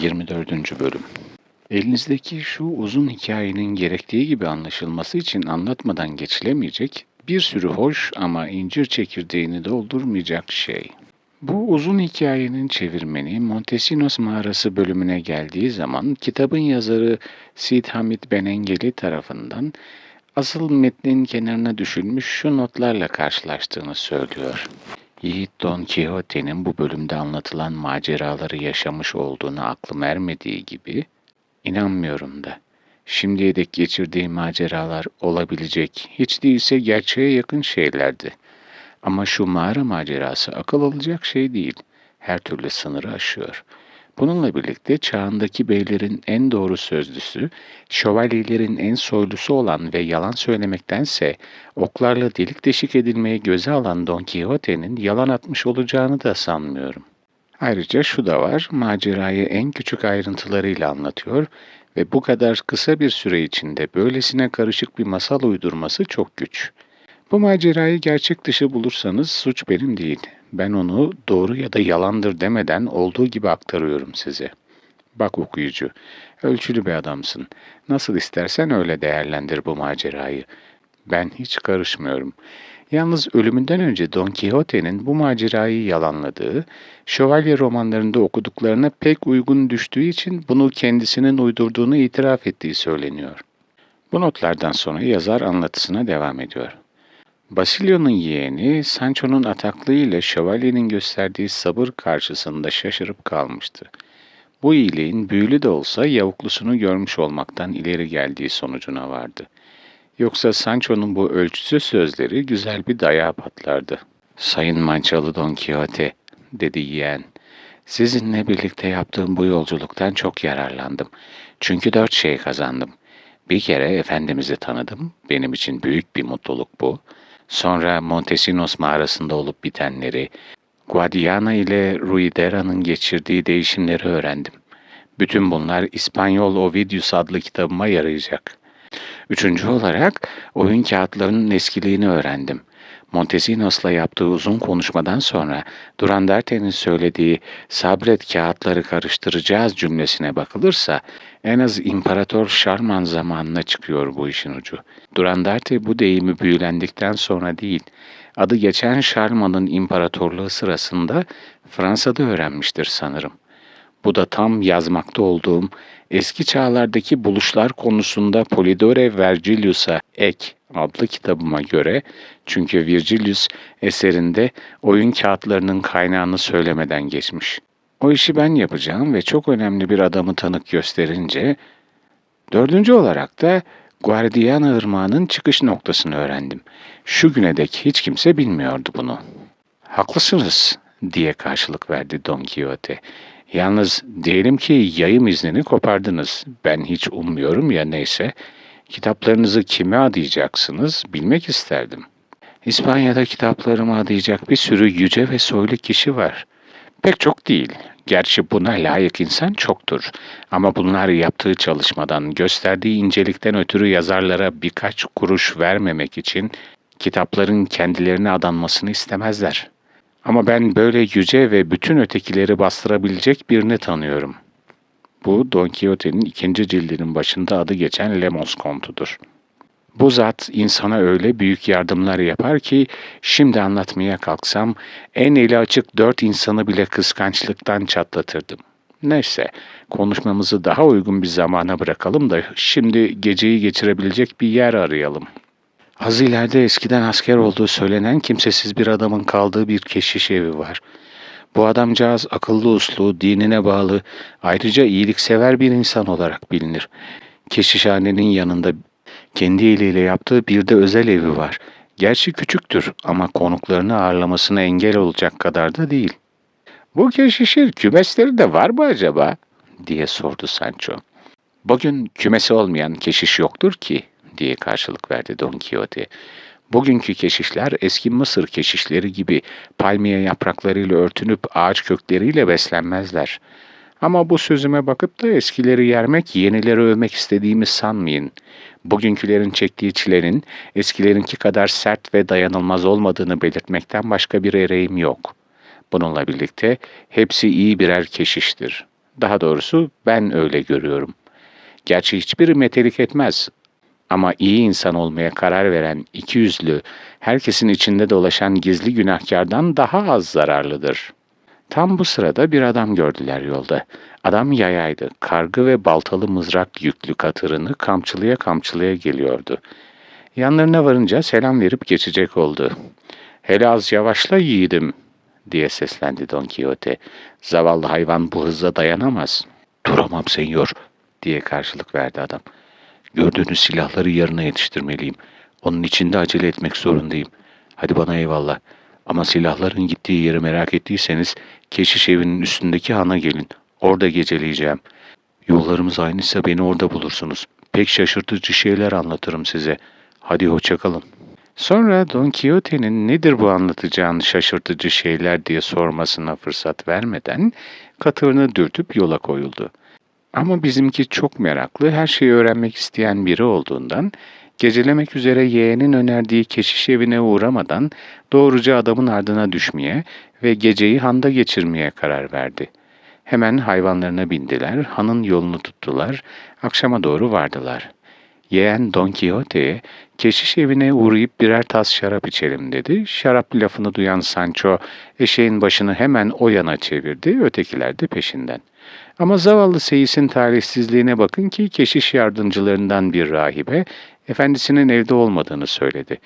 24. Bölüm Elinizdeki şu uzun hikayenin gerektiği gibi anlaşılması için anlatmadan geçilemeyecek bir sürü hoş ama incir çekirdeğini doldurmayacak şey. Bu uzun hikayenin çevirmeni Montesinos Mağarası bölümüne geldiği zaman kitabın yazarı Sid Hamid Benengeli tarafından asıl metnin kenarına düşülmüş şu notlarla karşılaştığını söylüyor. Yiğit Don Quixote'nin bu bölümde anlatılan maceraları yaşamış olduğunu aklım ermediği gibi, inanmıyorum da. Şimdiye dek geçirdiği maceralar olabilecek, hiç değilse gerçeğe yakın şeylerdi. Ama şu mağara macerası akıl alacak şey değil. Her türlü sınırı aşıyor. Bununla birlikte çağındaki beylerin en doğru sözlüsü, şövalyelerin en soylusu olan ve yalan söylemektense oklarla delik deşik edilmeyi göze alan Don Quixote'nin yalan atmış olacağını da sanmıyorum. Ayrıca şu da var, macerayı en küçük ayrıntılarıyla anlatıyor ve bu kadar kısa bir süre içinde böylesine karışık bir masal uydurması çok güç. Bu macerayı gerçek dışı bulursanız suç benim değil. Ben onu doğru ya da yalandır demeden olduğu gibi aktarıyorum size. Bak okuyucu, ölçülü bir adamsın. Nasıl istersen öyle değerlendir bu macerayı. Ben hiç karışmıyorum. Yalnız ölümünden önce Don Quixote'nin bu macerayı yalanladığı, şövalye romanlarında okuduklarına pek uygun düştüğü için bunu kendisinin uydurduğunu itiraf ettiği söyleniyor. Bu notlardan sonra yazar anlatısına devam ediyor. Basilio'nun yeğeni Sancho'nun ataklığıyla şövalyenin gösterdiği sabır karşısında şaşırıp kalmıştı. Bu iyiliğin büyülü de olsa yavuklusunu görmüş olmaktan ileri geldiği sonucuna vardı. Yoksa Sancho'nun bu ölçüsüz sözleri güzel bir dayağı patlardı. Sayın Mançalı Don Quixote, dedi yeğen. Sizinle birlikte yaptığım bu yolculuktan çok yararlandım. Çünkü dört şey kazandım. Bir kere Efendimiz'i tanıdım. Benim için büyük bir mutluluk bu. Sonra Montesinos mağarasında olup bitenleri, Guadiana ile Ruidera'nın geçirdiği değişimleri öğrendim. Bütün bunlar İspanyol Ovidius adlı kitabıma yarayacak. Üçüncü olarak oyun kağıtlarının eskiliğini öğrendim. Montesinos'la yaptığı uzun konuşmadan sonra Durandarte'nin söylediği sabret kağıtları karıştıracağız cümlesine bakılırsa en az İmparator Şarman zamanına çıkıyor bu işin ucu. Durandarte bu deyimi büyülendikten sonra değil, adı geçen Şarman'ın imparatorluğu sırasında Fransa'da öğrenmiştir sanırım. Bu da tam yazmakta olduğum eski çağlardaki buluşlar konusunda Polidore Vergilius'a ek adlı kitabıma göre çünkü Virgilius eserinde oyun kağıtlarının kaynağını söylemeden geçmiş. O işi ben yapacağım ve çok önemli bir adamı tanık gösterince dördüncü olarak da Guardiana Irmağı'nın çıkış noktasını öğrendim. Şu güne dek hiç kimse bilmiyordu bunu. Haklısınız diye karşılık verdi Don Quixote. Yalnız diyelim ki yayım iznini kopardınız. Ben hiç ummuyorum ya neyse. Kitaplarınızı kime adayacaksınız bilmek isterdim. İspanya'da kitaplarımı adayacak bir sürü yüce ve soylu kişi var. Pek çok değil. Gerçi buna layık insan çoktur. Ama bunlar yaptığı çalışmadan, gösterdiği incelikten ötürü yazarlara birkaç kuruş vermemek için kitapların kendilerine adanmasını istemezler. Ama ben böyle yüce ve bütün ötekileri bastırabilecek birini tanıyorum. Bu Don Quixote'nin ikinci cildinin başında adı geçen Lemos Kontu'dur. Bu zat insana öyle büyük yardımlar yapar ki şimdi anlatmaya kalksam en eli açık dört insanı bile kıskançlıktan çatlatırdım. Neyse konuşmamızı daha uygun bir zamana bırakalım da şimdi geceyi geçirebilecek bir yer arayalım. Az ileride eskiden asker olduğu söylenen kimsesiz bir adamın kaldığı bir keşiş evi var. Bu adamcağız akıllı uslu, dinine bağlı, ayrıca iyiliksever bir insan olarak bilinir. Keşişhanenin yanında kendi eliyle yaptığı bir de özel evi var. Gerçi küçüktür ama konuklarını ağırlamasına engel olacak kadar da değil. Bu keşişin kümesleri de var mı acaba? diye sordu Sancho. Bugün kümesi olmayan keşiş yoktur ki diye karşılık verdi Don Quixote. Bugünkü keşişler eski Mısır keşişleri gibi palmiye yapraklarıyla örtünüp ağaç kökleriyle beslenmezler. Ama bu sözüme bakıp da eskileri yermek, yenileri övmek istediğimi sanmayın. Bugünkülerin çektiği çilenin eskilerinki kadar sert ve dayanılmaz olmadığını belirtmekten başka bir ereğim yok. Bununla birlikte hepsi iyi birer keşiştir. Daha doğrusu ben öyle görüyorum. Gerçi hiçbiri metelik etmez. Ama iyi insan olmaya karar veren iki yüzlü, herkesin içinde dolaşan gizli günahkardan daha az zararlıdır. Tam bu sırada bir adam gördüler yolda. Adam yayaydı. Kargı ve baltalı mızrak yüklü katırını kamçılıya kamçılıya geliyordu. Yanlarına varınca selam verip geçecek oldu. Hele az yavaşla yiğidim diye seslendi Don Quixote. Zavallı hayvan bu hıza dayanamaz. Duramam senyor diye karşılık verdi adam. Gördüğünüz silahları yarına yetiştirmeliyim. Onun için de acele etmek zorundayım. Hadi bana eyvallah. Ama silahların gittiği yeri merak ettiyseniz keşiş evinin üstündeki hana gelin. Orada geceleyeceğim. Yollarımız aynıysa beni orada bulursunuz. Pek şaşırtıcı şeyler anlatırım size. Hadi hoşçakalın. Sonra Don Quixote'nin nedir bu anlatacağın şaşırtıcı şeyler diye sormasına fırsat vermeden katırını dürtüp yola koyuldu. Ama bizimki çok meraklı, her şeyi öğrenmek isteyen biri olduğundan gecelemek üzere yeğenin önerdiği keşiş evine uğramadan doğruca adamın ardına düşmeye ve geceyi handa geçirmeye karar verdi. Hemen hayvanlarına bindiler, hanın yolunu tuttular, akşama doğru vardılar. Yeğen Don Quixote'ye keşiş evine uğrayıp birer tas şarap içelim dedi. Şarap lafını duyan Sancho eşeğin başını hemen o yana çevirdi, ötekiler de peşinden. Ama zavallı Seyis'in talihsizliğine bakın ki keşiş yardımcılarından bir rahibe efendisinin evde olmadığını söyledi.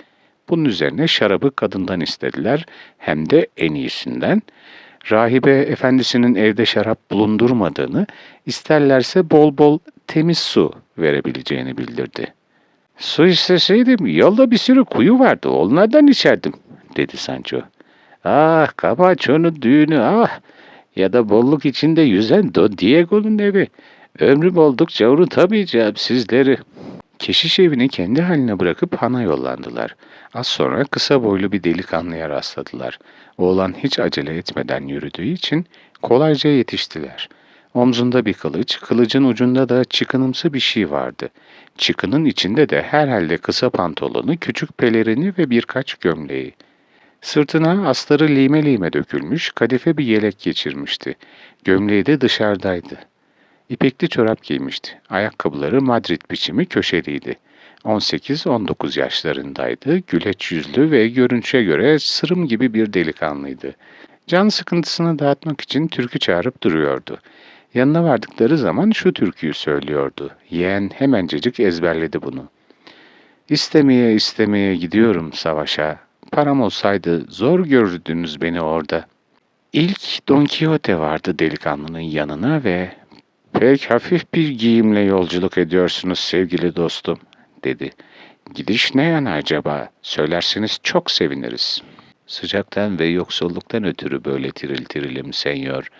Bunun üzerine şarabı kadından istediler hem de en iyisinden. Rahibe efendisinin evde şarap bulundurmadığını, isterlerse bol bol temiz su verebileceğini bildirdi. Su isteseydim yolda bir sürü kuyu vardı onlardan içerdim dedi Sancho. Ah Capacho'nun düğünü ah ya da bolluk içinde yüzen Don Diego'nun evi. Ömrüm oldukça unutamayacağım sizleri. Keşiş evini kendi haline bırakıp hana yollandılar. Az sonra kısa boylu bir delikanlıya rastladılar. Oğlan hiç acele etmeden yürüdüğü için kolayca yetiştiler. Omzunda bir kılıç, kılıcın ucunda da çıkınımsı bir şey vardı. Çıkının içinde de herhalde kısa pantolonu, küçük pelerini ve birkaç gömleği. Sırtına astarı lime lime dökülmüş, kadife bir yelek geçirmişti. Gömleği de dışarıdaydı. İpekli çorap giymişti. Ayakkabıları Madrid biçimi köşeliydi. 18-19 yaşlarındaydı, güleç yüzlü ve görünüşe göre sırım gibi bir delikanlıydı. Can sıkıntısını dağıtmak için türkü çağırıp duruyordu. Yanına vardıkları zaman şu türküyü söylüyordu. Yeğen hemencecik ezberledi bunu. İstemeye istemeye gidiyorum savaşa. Param olsaydı zor görürdünüz beni orada. İlk Don Quixote vardı delikanlının yanına ve ''Pek hafif bir giyimle yolculuk ediyorsunuz sevgili dostum.'' dedi. ''Gidiş ne yana acaba? Söylerseniz çok seviniriz.'' ''Sıcaktan ve yoksulluktan ötürü böyle tiril tirilim senyor.''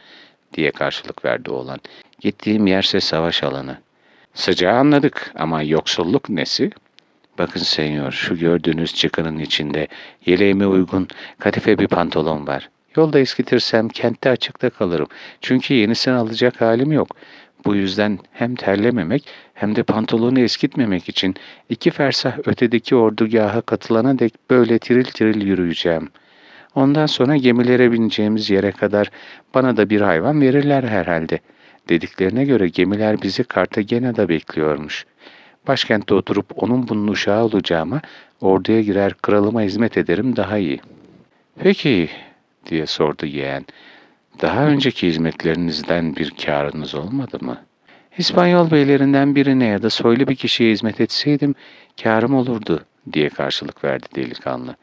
diye karşılık verdi oğlan. ''Gittiğim yerse savaş alanı.'' ''Sıcağı anladık ama yoksulluk nesi?'' Bakın senyor, şu gördüğünüz çıkının içinde yeleğime uygun kadife bir pantolon var. Yolda eskitirsem kentte açıkta kalırım. Çünkü yenisini alacak halim yok. Bu yüzden hem terlememek hem de pantolonu eskitmemek için iki fersah ötedeki ordugaha katılana dek böyle tiril tiril yürüyeceğim. Ondan sonra gemilere bineceğimiz yere kadar bana da bir hayvan verirler herhalde. Dediklerine göre gemiler bizi Kartagena'da bekliyormuş.'' Başkentte oturup onun bunun uşağı olacağıma orduya girer kralıma hizmet ederim daha iyi. Peki diye sordu yeğen. Daha önceki hizmetlerinizden bir karınız olmadı mı? İspanyol beylerinden birine ya da soylu bir kişiye hizmet etseydim karım olurdu diye karşılık verdi delikanlı.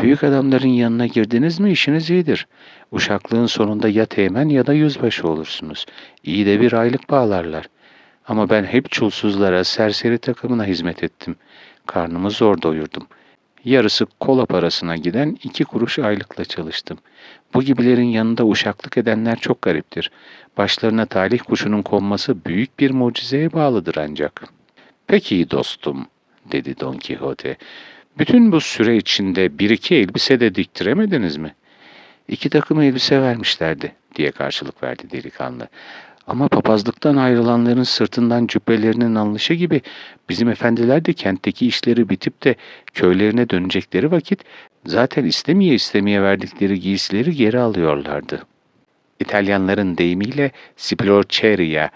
Büyük adamların yanına girdiniz mi işiniz iyidir. Uşaklığın sonunda ya teğmen ya da yüzbaşı olursunuz. İyi de bir aylık bağlarlar. Ama ben hep çulsuzlara, serseri takımına hizmet ettim. Karnımı zor doyurdum. Yarısı kola parasına giden iki kuruş aylıkla çalıştım. Bu gibilerin yanında uşaklık edenler çok gariptir. Başlarına talih kuşunun konması büyük bir mucizeye bağlıdır ancak. Peki dostum, dedi Don Quixote. Bütün bu süre içinde bir iki elbise de diktiremediniz mi? İki takım elbise vermişlerdi, diye karşılık verdi delikanlı. Ama papazlıktan ayrılanların sırtından cübbelerinin alınışı gibi bizim efendiler de kentteki işleri bitip de köylerine dönecekleri vakit zaten istemeye istemeye verdikleri giysileri geri alıyorlardı. İtalyanların deyimiyle Splorceria,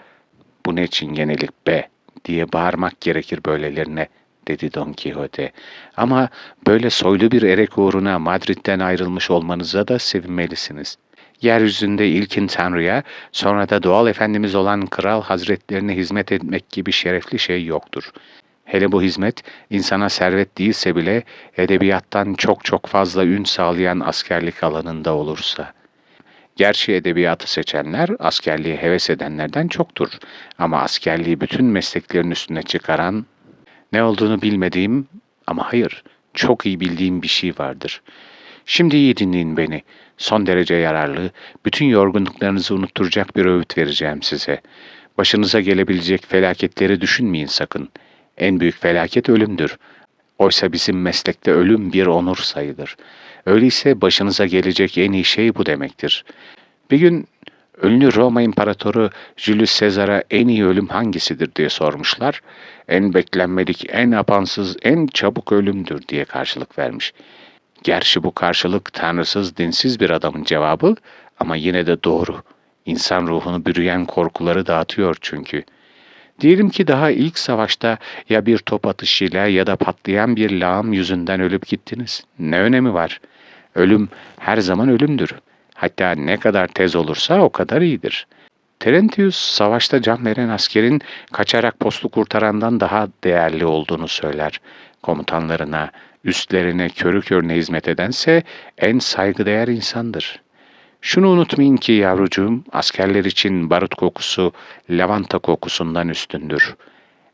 bu ne çingenelik be diye bağırmak gerekir böylelerine dedi Don Quixote. Ama böyle soylu bir erek uğruna Madrid'den ayrılmış olmanıza da sevinmelisiniz. Yeryüzünde ilkin Tanrı'ya, sonra da doğal efendimiz olan Kral Hazretlerine hizmet etmek gibi şerefli şey yoktur. Hele bu hizmet insana servet değilse bile edebiyattan çok çok fazla ün sağlayan askerlik alanında olursa. Gerçi edebiyatı seçenler askerliğe heves edenlerden çoktur ama askerliği bütün mesleklerin üstüne çıkaran ne olduğunu bilmediğim ama hayır çok iyi bildiğim bir şey vardır. Şimdi iyi dinleyin beni. Son derece yararlı, bütün yorgunluklarınızı unutturacak bir öğüt vereceğim size. Başınıza gelebilecek felaketleri düşünmeyin sakın. En büyük felaket ölümdür. Oysa bizim meslekte ölüm bir onur sayılır. Öyleyse başınıza gelecek en iyi şey bu demektir. Bir gün ünlü Roma İmparatoru Julius Caesar'a en iyi ölüm hangisidir diye sormuşlar. En beklenmedik, en apansız, en çabuk ölümdür diye karşılık vermiş. Gerçi bu karşılık tanrısız, dinsiz bir adamın cevabı ama yine de doğru. İnsan ruhunu bürüyen korkuları dağıtıyor çünkü. Diyelim ki daha ilk savaşta ya bir top atışıyla ya da patlayan bir lağım yüzünden ölüp gittiniz. Ne önemi var? Ölüm her zaman ölümdür. Hatta ne kadar tez olursa o kadar iyidir. Terentius savaşta can veren askerin kaçarak postu kurtarandan daha değerli olduğunu söyler. Komutanlarına, üstlerine körü körüne hizmet edense en saygıdeğer insandır. Şunu unutmayın ki yavrucuğum, askerler için barut kokusu lavanta kokusundan üstündür.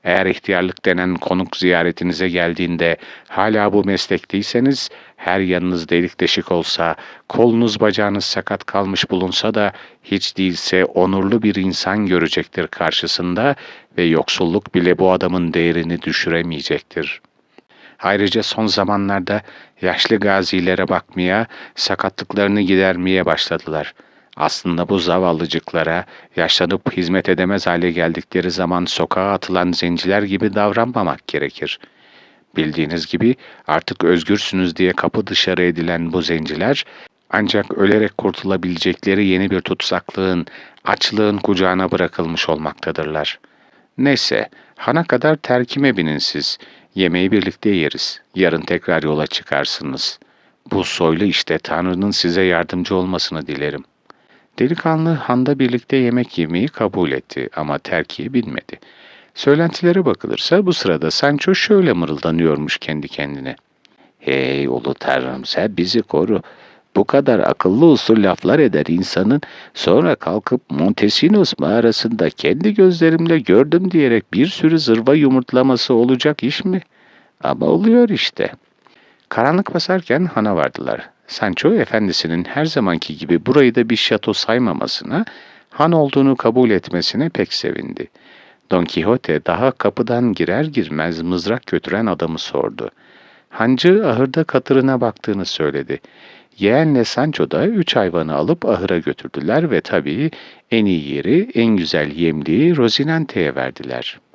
Eğer ihtiyarlık denen konuk ziyaretinize geldiğinde hala bu meslekteyseniz, her yanınız delik deşik olsa, kolunuz bacağınız sakat kalmış bulunsa da hiç değilse onurlu bir insan görecektir karşısında ve yoksulluk bile bu adamın değerini düşüremeyecektir.'' Ayrıca son zamanlarda yaşlı gazilere bakmaya, sakatlıklarını gidermeye başladılar. Aslında bu zavallıcıklara yaşlanıp hizmet edemez hale geldikleri zaman sokağa atılan zenciler gibi davranmamak gerekir. Bildiğiniz gibi artık özgürsünüz diye kapı dışarı edilen bu zenciler ancak ölerek kurtulabilecekleri yeni bir tutsaklığın, açlığın kucağına bırakılmış olmaktadırlar. Neyse, hana kadar terkime binin siz. Yemeği birlikte yeriz. Yarın tekrar yola çıkarsınız. Bu soylu işte Tanrı'nın size yardımcı olmasını dilerim. Delikanlı handa birlikte yemek yemeyi kabul etti ama terkiye binmedi. Söylentilere bakılırsa bu sırada Sancho şöyle mırıldanıyormuş kendi kendine. Hey ulu tanrım sen bizi koru. Bu kadar akıllı usul laflar eder insanın sonra kalkıp Montesinos mağarasında kendi gözlerimle gördüm diyerek bir sürü zırva yumurtlaması olacak iş mi? Ama oluyor işte. Karanlık basarken hana vardılar. Sancho efendisinin her zamanki gibi burayı da bir şato saymamasına, han olduğunu kabul etmesine pek sevindi. Don Quixote daha kapıdan girer girmez mızrak götüren adamı sordu. Hancı ahırda katırına baktığını söyledi. Yeğenle Sancho da üç hayvanı alıp ahıra götürdüler ve tabii en iyi yeri, en güzel yemliği Rozinante'ye verdiler.''